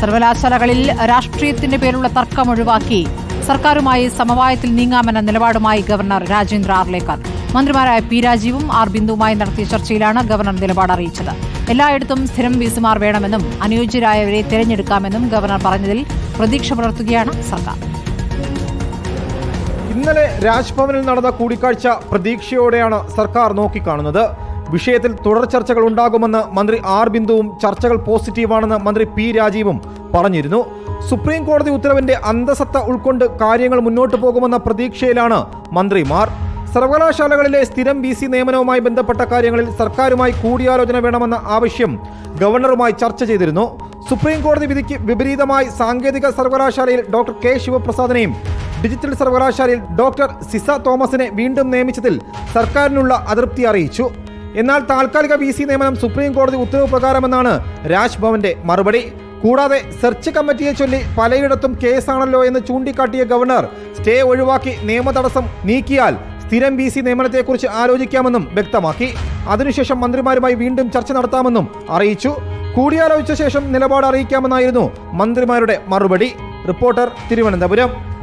സർവകലാശാലകളിൽ രാഷ്ട്രീയത്തിന്റെ പേരുള്ള തർക്കം ഒഴിവാക്കി. സർക്കാരുമായി സമവായത്തിൽ നീങ്ങാമെന്ന നിലപാടുമായി ഗവർണർ രാജേന്ദ്ര ആർലേക്കർ. മന്ത്രിമാരായ പി രാജീവും ആർ ബിന്ദുവുമായി നടത്തിയ ചർച്ചയിലാണ് ഗവർണർ നിലപാട് അറിയിച്ചത്. എല്ലായിടത്തും സ്ഥിരം വീസുമാർ വേണമെന്നും അനുയോജ്യരായവരെ തിരഞ്ഞെടുക്കാമെന്നും ഗവർണർ പറഞ്ഞതിൽ പ്രതീക്ഷ പുലർത്തുകയാണ് സർക്കാർ. ഇന്നലെ രാജ്ഭവനിൽ നടന്ന കൂടിക്കാഴ്ച പ്രതീക്ഷയോടെയാണ് സർക്കാർ നോക്കിക്കാണുന്നത്. വിഷയത്തിൽ തുടർ ചർച്ചകൾ ഉണ്ടാകുമെന്ന് മന്ത്രി ആർ ബിന്ദുവും ചർച്ചകൾ പോസിറ്റീവാണെന്ന് മന്ത്രി പി രാജീവും പറഞ്ഞിരുന്നു. സുപ്രീം കോടതി ഉത്തരവിന്റെ അന്തസത്ത ഉൾക്കൊണ്ട് കാര്യങ്ങൾ മുന്നോട്ട് പോകുമെന്ന പ്രതീക്ഷയിലാണ് മന്ത്രിമാർ. സർവകലാശാലകളിലെ സ്ഥിരം ബി സി നിയമനവുമായി ബന്ധപ്പെട്ട കാര്യങ്ങളിൽ സർക്കാരുമായി കൂടിയാലോചന വേണമെന്ന ആവശ്യം ഗവർണറുമായി ചർച്ച ചെയ്തിരുന്നു. സുപ്രീം കോടതി വിധിക്ക് വിപരീതമായി സാങ്കേതിക സർവകലാശാലയിൽ ഡോക്ടർ കെ. ശിവപ്രസാദിനെയും ഡിജിറ്റൽ സർവകലാശാലയിൽ ഡോക്ടർ സിസ തോമസിനെ വീണ്ടും നിയമിച്ചതിൽ സർക്കാരിനുള്ള അതൃപ്തി അറിയിച്ചു. എന്നാൽ താൽക്കാലിക വി സി നിയമനം സുപ്രീം കോടതി ഉത്തരവ് പ്രകാരമെന്നാണ് രാജ്ഭവന്റെ മറുപടി. കൂടാതെ സെർച്ച് കമ്മിറ്റിയെ ചൊല്ലി പലയിടത്തും കേസാണല്ലോ എന്ന് ചൂണ്ടിക്കാട്ടിയ ഗവർണർ സ്റ്റേ ഒഴിവാക്കി നിയമ തടസ്സം നീക്കിയാൽ സ്ഥിരം വി സി നിയമനത്തെക്കുറിച്ച് ആലോചിക്കാമെന്നും വ്യക്തമാക്കി. അതിനുശേഷം മന്ത്രിമാരുമായി വീണ്ടും ചർച്ച നടത്താമെന്നും അറിയിച്ചു. കൂടിയാലോചിച്ച ശേഷം നിലപാട് അറിയിക്കാമെന്നായിരുന്നു മന്ത്രിമാരുടെ മറുപടി. റിപ്പോർട്ടർ തിരുവനന്തപുരം.